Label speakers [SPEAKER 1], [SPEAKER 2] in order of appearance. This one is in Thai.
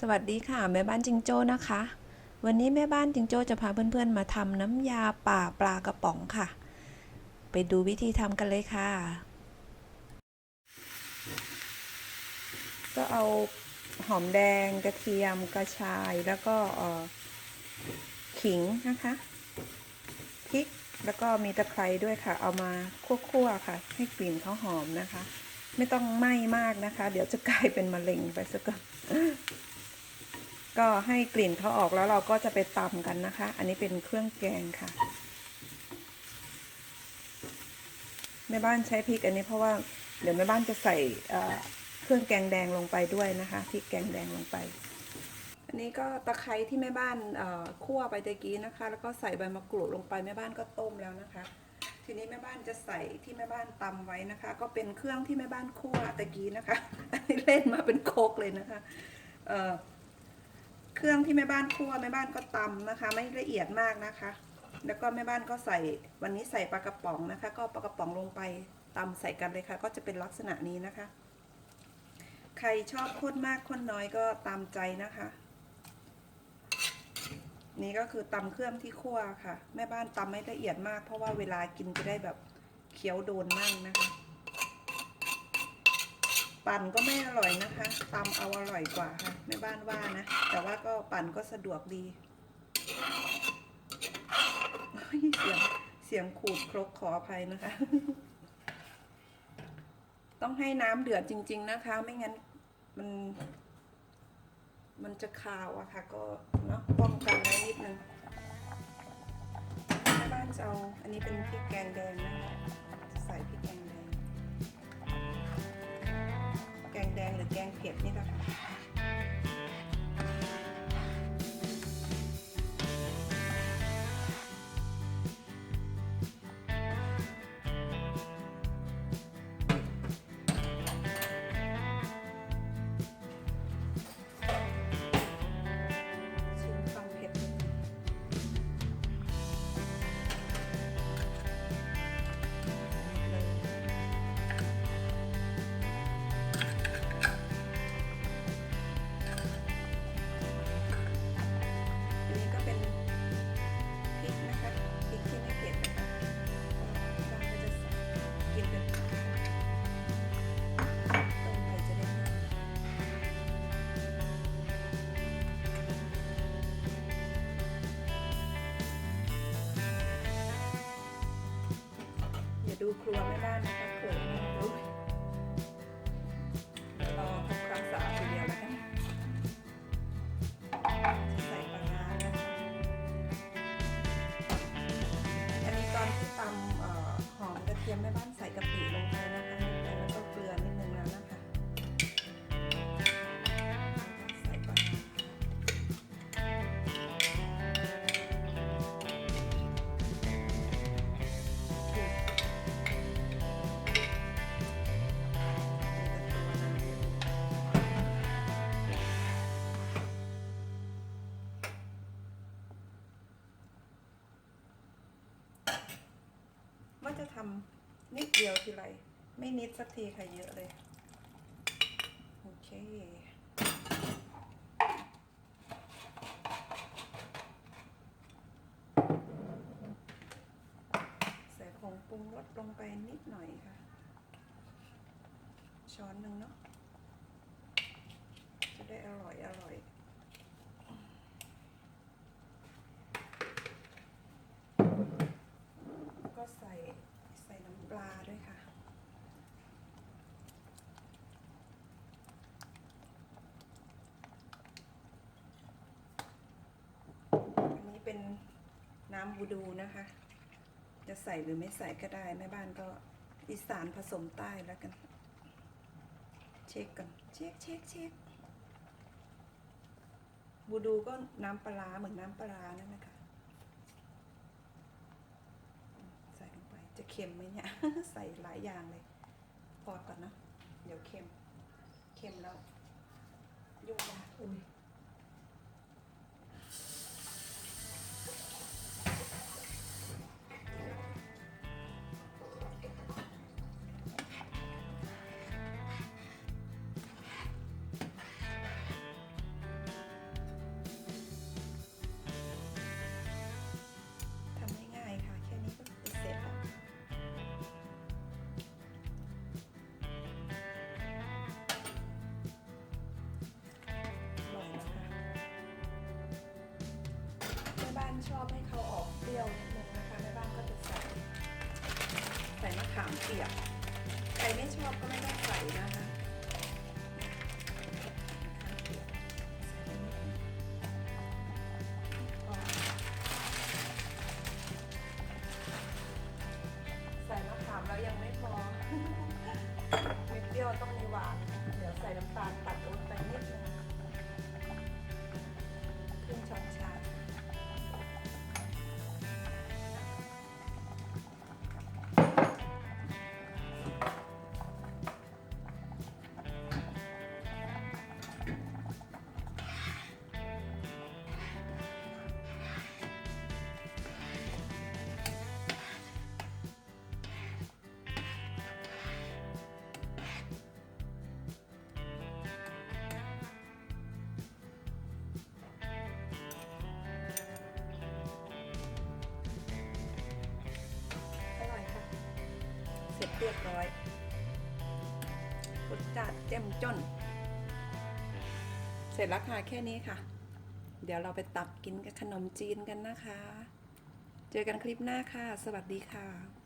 [SPEAKER 1] สวัสดีค่ะ แม่บ้านจิงโจ้นะคะ วันนี้แม่บ้านจิงโจ้จะพาเพื่อนๆมาทำน้ำยาป่าปลากระป๋องค่ะ ไปดูวิธีทำกันเลยค่ะ ก็เอาหอมแดงกระเทียมกระชายแล้วก็ขิงนะคะพริกแล้วก็มีตะไคร้ด้วยค่ะ เอามาคั่วๆค่ะ ให้กลิ่นเขาหอมนะคะ ไม่ต้องไหม้มากนะคะ เดี๋ยวจะกลายเป็นมะเร็งไปซะก่อน ก็ให้กลิ่นเขาออกแล้วเราก็จะไปตำกันนะคะ อันนี้เป็นเครื่องแกงค่ะแม่บ้านใช้พริกอันนี้เพราะว่าเดี๋ยวแม่บ้านจะใส่เครื่องแกงแดงลงไปด้วยนะคะพริกแกงแดงลงไป อันนี้ก็ตะไคร้ที่แม่บ้านคั่วไปตะกี้นะคะ แล้วก็ใส่ใบมะกรูดลงไปแม่บ้านก็ต้มแล้วนะคะ ทีนี้แม่บ้านจะใส่ที่แม่บ้านตำไว้นะคะ ก็เป็นเครื่องที่แม่บ้านคั่วตะกี้นะคะอันนี้เล่นมาเป็นโคกเลยนะคะ เครื่องที่แม่บ้านคั่วแม่บ้านก็ตำนะคะ ไม่ละเอียดมากนะคะ แล้วก็แม่บ้านก็ใส่วันนี้ใส่ปลากระป๋องนะคะ ก็ปลากระป๋องลงไปตำใส่กันเลยค่ะ ก็จะเป็นลักษณะนี้นะคะ ใครชอบข้นมากข้นน้อยก็ตามใจนะคะ นี่ก็คือตำเครื่องที่คั่วค่ะ แม่บ้านตำไม่ละเอียดมาก เพราะว่าเวลากินจะได้แบบเคี้ยวโดนมั่งนะคะ ปั่นก็ไม่อร่อยนะคะตำเอาอร่อยกว่าค่ะแม่บ้านว่านะ แต่ว่าก็ปั่นก็สะดวกดีเสียงเสียงขูดครกขออภัยนะคะ ต้องให้น้ำเดือดจริง ๆนะคะ ไม่งั้นมันมันจะคาวอะค่ะ ก็เนาะป้องกันไว้นิดนึงแม่บ้านจะเอาอันนี้เป็นพริกแกงแดงนะคะ แกงเผ็ดนี่แหละค่ะ ดูครัวแม่บ้านะคะเขินนะดูเดี๋ยวรอทำความสะอาดทีเดียวแล้วกันใส่ปลาร้านะคะอันนี้ตอนที่ตำหอมกระเทียมแม่บ้านใส่กะปิ ว่าจะทำนิดเดียวทีไรไม่นิดสักทีค่ะเยอะเลย โอเคใส่ผงปรุงรสลงไปนิดหน่อยค่ะ ช้อนหนึ่งเนาะจะได้อร่อยอร่อย ก็ใส่ใส่น้ำป ลาด้วยค่ะ อันนี้เป็นน้ำบูดูนะคะ จะใส่หรือไม่ใส่ก็ได้แม่บ้านก็อีสานผสมใต้แล้วกัน เช็คกันเช็คเช็คเช็คบูดูก็น้ำปลาเหมือนน้ำปลาร้านั่นนะคะ ใส่ลงไปจะเค็มไหมเนี่ย ใส่หลายอย่างเลย พอก่อนนะ เดี๋ยวเค็ม เค็มแล้วยุ่งยากอุ้ย เปรี้ยวนิดนึงนะคะแม่บ้านก็จะใส่ใส่มะขามเปียกใครไม่ชอบก็ไม่ต้องใส่นะคะเปียกใส่นิดนึงพอใส่มะขามแล้วยังไม่พอมีเปรี้ยวต้องมีหวาน เดี๋ยวใส่น้ำตาล เรียบร้อยรสจัดเจ้มจน เสร็จแล้วค่ะแค่นี้ค่ะ เดี๋ยวเราไปตักกินกับขนมจีนกันนะคะ เจอกันคลิปหน้าค่ะ สวัสดีค่ะ